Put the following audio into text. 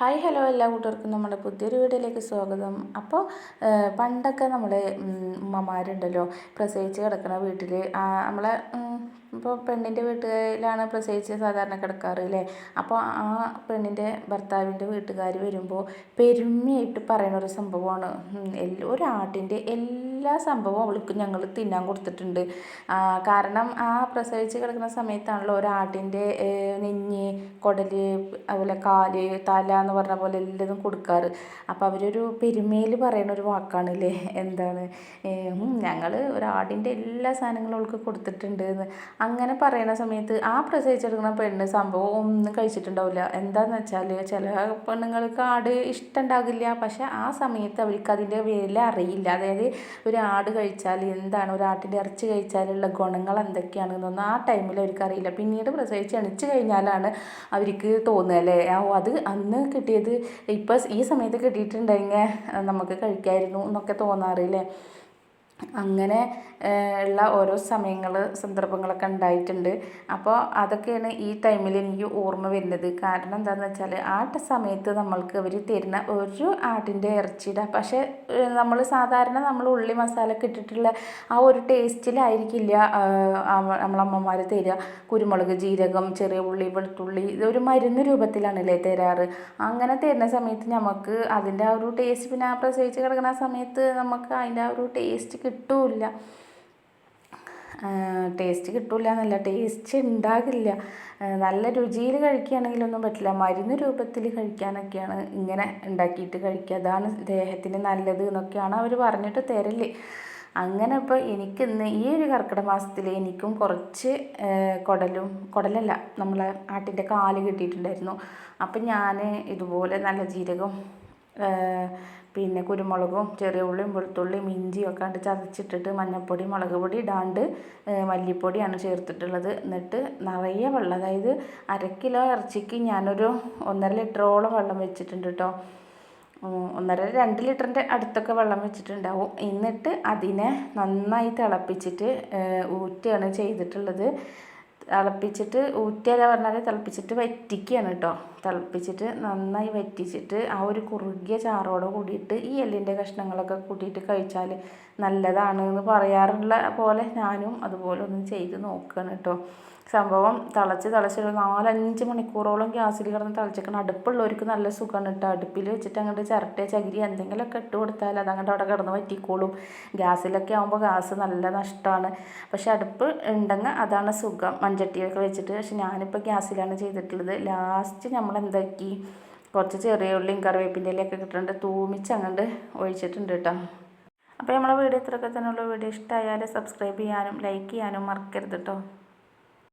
Hi hello എല്ലാ കൂട്ടുകാർക്കും നമ്മുടെ പുതിയൊരു വീഡിയോയിലേക്ക് സ്വാഗതം. അപ്പോൾ പണ്ടൊക്കെ നമ്മുടെ ഉമ്മമാരുണ്ടല്ലോ പ്രസവിച്ച് കിടക്കുന്ന വീട്ടിൽ നമ്മളെ ഇപ്പോൾ പെണ്ണിന്റെ വീട്ടിലാണ് പ്രസവിച്ച് സാധാരണ കിടക്കാറ് അല്ലേ? അപ്പോൾ ആ പെണ്ണിന്റെ ഭർത്താവിന്റെ വീട്ടുകാർ വരുമ്പോൾ പെരുമയായിട്ട് പറയുന്ന ഒരു സംഭവമാണ്. ഒരാട്ടിന്റെ എല്ലാ സംഭവവും അവൾക്ക് ഞങ്ങൾ തിന്നാൻ കൊടുത്തിട്ടുണ്ട്. കാരണം ആ പ്രസവിച്ച് കിടക്കുന്ന സമയത്താണല്ലോ ഒരാട്ടിന്റെ നെഞ്ഞ് കുടൽ അതുപോലെ കാൽ തല എന്ന് പറഞ്ഞ പോലെ എല്ലാതും കൊടുക്കാറ്. അപ്പോൾ അവരൊരു പെരുമയിൽ പറയുന്ന ഒരു വാക്കാണല്ലേ? എന്താണ്? ഞങ്ങൾ ഒരാടിന്റെ എല്ലാ സാധനങ്ങളും അവൾക്ക് കൊടുത്തിട്ടുണ്ട് എന്ന്. അങ്ങനെ പറയുന്ന സമയത്ത് ആ പ്രസവിച്ചെടുക്കുന്ന പെണ്ണ് സംഭവം ഒന്നും കഴിച്ചിട്ടുണ്ടാവില്ല. എന്താണെന്ന് വെച്ചാൽ ചില പെണ്ണുങ്ങൾക്ക് ആട് ഇഷ്ടമുണ്ടാകില്ല പക്ഷെ ആ സമയത്ത് അവർക്ക് അതിന്റെ വില അറിയില്ല. അതായത് ഒരു ആട് കഴിച്ചാൽ എന്താണ്? ഒരു ആട്ടിന്റെ ഇറച്ചി കഴിച്ചാലുള്ള ഗുണങ്ങൾ എന്തൊക്കെയാണെന്നൊന്നും ആ ടൈമിൽ അവർക്ക് അറിയില്ല. പിന്നീട് പ്രസവിച്ച് എണിച്ച് കഴിഞ്ഞാലാണ് അവർക്ക് തോന്നുക അല്ലേ? ഓ അത് അന്ന് കിട്ടിയത് ഇപ്പം ഈ സമയത്ത് കിട്ടിയിട്ടുണ്ടെങ്കിൽ നമുക്ക് കഴിക്കായിരുന്നു എന്നൊക്കെ തോന്നാറില്ലേ അങ്ങനെ ഉള്ള ഓരോ സമയങ്ങൾ സന്ദർഭങ്ങളൊക്കെ ഉണ്ടായിട്ടുണ്ട്. അപ്പോൾ അതൊക്കെയാണ് ഈ ടൈമിൽ എനിക്ക് ഓർമ്മ വരുന്നത്. കാരണം എന്താണെന്ന് വെച്ചാൽ ആ സമയത്ത് നമ്മൾക്ക് അവർ തരുന്ന ഒരു ആട്ടിന്റെ ഇറച്ചിയുടെ പക്ഷേ നമ്മൾ സാധാരണ നമ്മൾ ഉള്ളി മസാല ഒക്കെ ഇട്ടിട്ടുള്ള ആ ഒരു ടേസ്റ്റിലായിരിക്കില്ല നമ്മളമ്മമാർ തരിക കുരുമുളക് ജീരകം ചെറിയ ഉള്ളി വെളുത്തുള്ളി ഇതൊരു മരുന്ന് രൂപത്തിലാണല്ലേ തരാറ്. അങ്ങനെ തരുന്ന സമയത്ത് നമുക്ക് അതിന്റെ ആ ഒരു ടേസ്റ്റ് പിന്നെ പ്രസവിച്ച് കിടക്കുന്ന സമയത്ത് നമുക്ക് അതിന്റെ ആ ഒരു ടേസ്റ്റ് കിട്ടില്ല. ടേസ്റ്റ് കിട്ടില്ല എന്നല്ല ടേസ്റ്റ് ഉണ്ടാകില്ല നല്ല രുചിയിൽ കഴിക്കുകയാണെങ്കിലൊന്നും പറ്റില്ല. മരുന്ന് രൂപത്തിൽ കഴിക്കാനൊക്കെയാണ് ഇങ്ങനെ ഉണ്ടാക്കിയിട്ട് കഴിക്കുക. അതാണ് ദേഹത്തിന് നല്ലത് എന്നൊക്കെയാണ് അവർ പറഞ്ഞിട്ട് തരൽ. അങ്ങനെ ഇപ്പോൾ എനിക്കിന്ന് ഈ ഒരു കർക്കിടക മാസത്തിൽ എനിക്കും കുറച്ച് കുടലും കുടലല്ല നമ്മളെ ആട്ടിന്റെ കാൽ കിട്ടിയിട്ടുണ്ടായിരുന്നു. അപ്പം ഞാൻ ഇതുപോലെ നല്ല ജീരകം പിന്നെ കുരുമുളകും ചെറിയ ഉള്ളിയും വെളുത്തുള്ളിയും ഇഞ്ചിയും ഒക്കെ കണ്ട് ചതച്ചിട്ടിട്ട് മഞ്ഞൾപ്പൊടി മുളക് പൊടി ഇടാണ്ട് മല്ലിപ്പൊടിയാണ് ചേർത്തിട്ടുള്ളത്. എന്നിട്ട് നിറയെ വെള്ളം അതായത് അര കിലോ ഇറച്ചിക്ക് ഞാനൊരു ഒന്നര ലിറ്ററോളം വെള്ളം വെച്ചിട്ടുണ്ട് കേട്ടോ ഒന്നര രണ്ട് ലിറ്ററിന്റെ അടുത്തൊക്കെ വെള്ളം വെച്ചിട്ടുണ്ടാവും. എന്നിട്ട് അതിനെ നന്നായി തിളപ്പിച്ചിട്ട് ഊറ്റുകയാണ് ചെയ്തിട്ടുള്ളത്. തിളപ്പിച്ചിട്ട് ഊറ്റിയല്ല പറഞ്ഞാൽ തിളപ്പിച്ചിട്ട് വറ്റിക്കുകയാണ് കേട്ടോ തിളപ്പിച്ചിട്ട് നന്നായി വറ്റിച്ചിട്ട് ആ ഒരു കുറുകിയ ചാറോടെ കൂടിയിട്ട് ഈ എല്ലിന്റെ കഷ്ണങ്ങളൊക്കെ കൂട്ടിയിട്ട് കഴിച്ചാൽ നല്ലതാണ് എന്ന് പറയാറുള്ള പോലെ ഞാനും അതുപോലെ ഒന്ന് ചെയ്ത് നോക്കുകയാണ് കേട്ടോ. സംഭവം തിളച്ച് തിളച്ചൊരു നാലഞ്ച് മണിക്കൂറോളം ഗ്യാസിൽ കിടന്ന് തിളച്ചിക്കണം അടുപ്പുള്ളവർക്ക് നല്ല സുഖമാണ് കേട്ടോ. അടുപ്പിൽ വെച്ചിട്ട് അങ്ങോട്ട് ചിരട്ട ചകിരി എന്തെങ്കിലുമൊക്കെ ഇട്ട് കൊടുത്താൽ അത് അങ്ങോട്ട് അവിടെ കിടന്ന് പറ്റിക്കോളും ഗ്യാസിലൊക്കെ ആകുമ്പോൾ ഗ്യാസ് നല്ല നഷ്ടമാണ്. പക്ഷേ അടുപ്പ് ഉണ്ടെങ്കിൽ അതാണ് സുഖം. മൺചട്ടിയൊക്കെ വെച്ചിട്ട്. പക്ഷെ ഞാനിപ്പോൾ ഗ്യാസിലാണ് ചെയ്തിട്ടുള്ളത്. ലാസ്റ്റ് നമ്മൾ എന്താക്കി കുറച്ച് ചെറിയ ഉള്ളിയും കറിവേപ്പിന്റെ ഇലയൊക്കെ കിട്ടുന്നുണ്ട് തൂമിച്ച് അങ്ങോട്ട് ഒഴിച്ചിട്ടുണ്ട് കേട്ടോ അപ്പോൾ നമ്മളെ വീഡിയോ ഇത്രയൊക്കെ തന്നെയുള്ള വീഡിയോ ഇഷ്ടമായാൽ സബ്സ്ക്രൈബ് ചെയ്യാനും ലൈക്ക് ചെയ്യാനും മറക്കരുത് കേട്ടോ